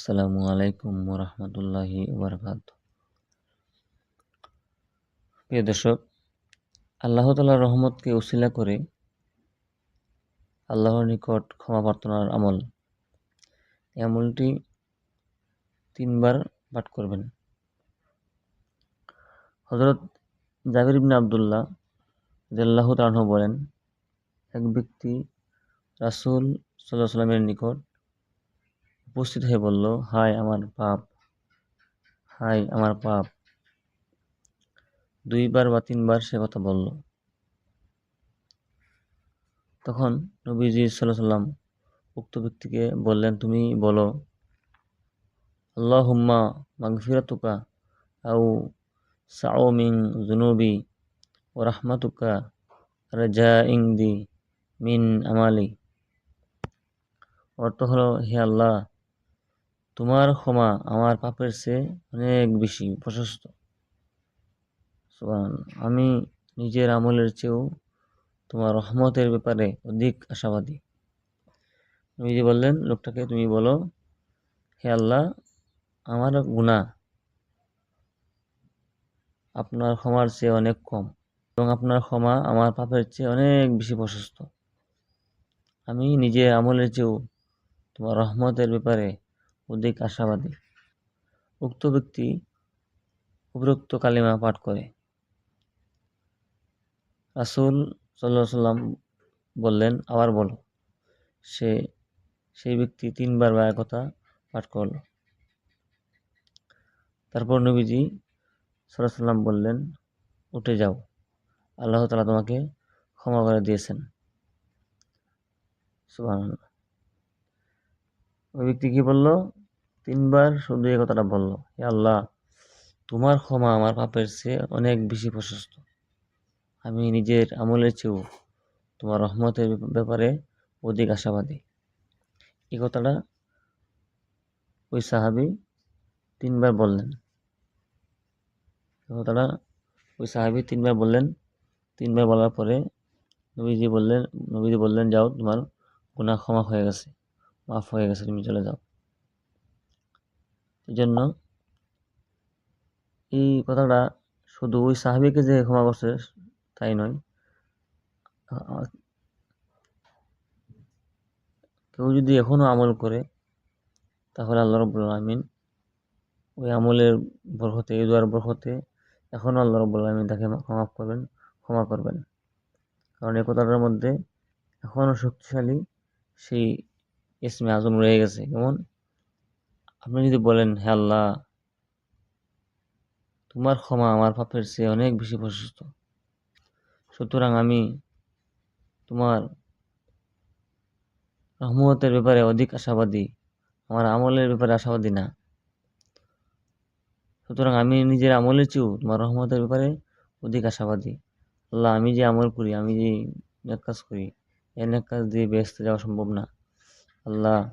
আসসালামু আলাইকুম রহমতুল্লাহি ওবরকাত প্রিয় দর্শক, আল্লাহ তালার রহমতকে উসিলা করে আল্লাহর নিকট ক্ষমা প্রার্থনার আমল এই আমলটি তিনবার পাঠ করবেন। হজরত জাবির ইবনে আবদুল্লাহ জাল্লাহ তালাহ বলেন, এক ব্যক্তি রাসুল সাল্লাহ সাল্লামের নিকট উপস্থিত হয়ে বলল, হায় আমার পাপ, হায় আমার পাপ। দুইবার বা তিনবার সে কথা বলল। তখন নবীজি সাল্লাহ সাল্লাম উক্ত ব্যক্তিকে বললেন, তুমি বলো আল্লাহ হুম্মা মাগফিরাতুকা আউ সাও মিং জুনুবি ও রাহমাতুকা রাজা ইংদি মিন আমালি। অর্থ হলো, হে আল্লাহ তোমার ক্ষমা আমার পাপের চেয়ে অনেক বেশি প্রশস্ত। আমি নিজের আমলের চেয়েও তোমার রহমতের ব্যাপারে অধিক আশাবাদী। যে বললেন, লোকটাকে তুমি বলো, হে আল্লাহ, আমার গুণা আপনার ক্ষমার চেয়ে অনেক কম এবং আপনার ক্ষমা আমার পাপের চেয়ে অনেক বেশি প্রশস্ত। আমি নিজে আমলের চেয়েও তোমার রহমতের ব্যাপারে অধিক আশাবাদী। উক্ত ব্যক্তি উপরোক্ত কালিমা পাঠ করে। রাসুল সাল্লাম বললেন, আবার বলো। সে, সেই ব্যক্তি তিনবার বা কথা পাঠ করল। তারপর নবীজি সাল্লাম বললেন, উঠে যাও। আল্লাহ তালা তোমাকে ক্ষমা করে দিয়েছেন। সুবাহ ওই ব্যক্তি কি বলল? তিনবার শুধু এই কথাটা বলল, হে আল্লাহ, তোমার ক্ষমা আমার পাপের চেয়ে অনেক বেশি প্রশস্ত। আমি নিজের আমলের চেয়েও তোমার রহমতের ব্যাপারে অধিক আশাবাদী। এই কথাটা ওই সাহাবি তিনবার বললেন। কথাটা ওই সাহাবি তিনবার বললেন। তিনবার বলার পরে নবীজি বললেন নবীজি বললেন, যাও, তোমার গুণা ক্ষমা হয়ে গেছে, মাফ হয়ে গেছে, তুমি চলে যাও। জন্য এই কথাটা শুধু ওই সাহাবিকে যে ক্ষমা করছে, তাই নয়। কেউ যদি এখনও আমল করে, তাহলে আল্লাহ রব্বুল আলমিন ওই আমলের বরকতে, এই দোয়ার বরকতে এখনও আল্লাহ রব্বুল আলমিন তাকে ক্ষমা করবেন ক্ষমা করবেন। কারণ এই কথাটার মধ্যে এখনও শক্তিশালী সেই ইসমে আজম রয়ে গেছে। কেমন? আপনি যদি বলেন হ্যাঁ আল্লাহ, তোমার ক্ষমা আমার পাপের চেয়ে অনেক বেশি প্রশস্ত। সুতরাং আমি তোমার রহমতের ব্যাপারে অধিক আশাবাদী, আমার আমলের ব্যাপারে আশাবাদী না। সুতরাং আমি নিজের আমলের চেয়েও তোমার রহমতের ব্যাপারে অধিক আশাবাদী। আল্লাহ, আমি যে আমল করি, আমি যে নেক কাজ করি, এই নেক কাজ দিয়ে ব্যস্ত যাওয়া সম্ভব না। আল্লাহ,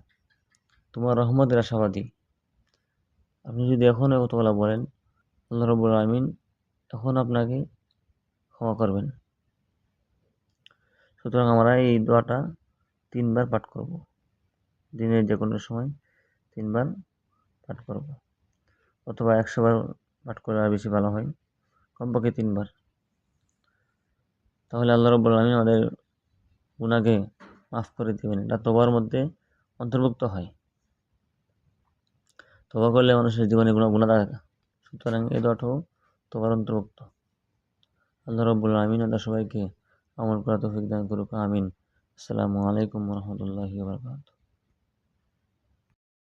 তোমার রহমতের আশাবাদী। আপনি যদি এখন কতগুলা বলেন, আল্লাহ রবুল আমিন এখন আপনাকে ক্ষমা করবেন। সুতরাং আমরা এই দোয়াটা তিনবার পাঠ করব। দিনের যে কোনো সময় তিনবার পাঠ করব। অথবা একশো বার পাঠ করলে আর বেশি ভালো হয়। কমপক্ষে তিনবার। তাহলে আল্লাহ রব্বুল আলমিন আমাদের গুণাকে মাফ করে দেবেন। এটা তোবার মধ্যে অন্তর্ভুক্ত হয়। তোবা করলে মানুষের জীবনে গুণা গুণা থাকে সুতরাং এ দটও তোবার অন্তর্ভুক্ত। আল্লাহ রব্বুল আমিন আল্লাহ সবাইকে আমল করা তৌফিক দান করুক, আমিন। আসসালামু আলাইকুম রহমতুল্লাহি বারকাতুহ।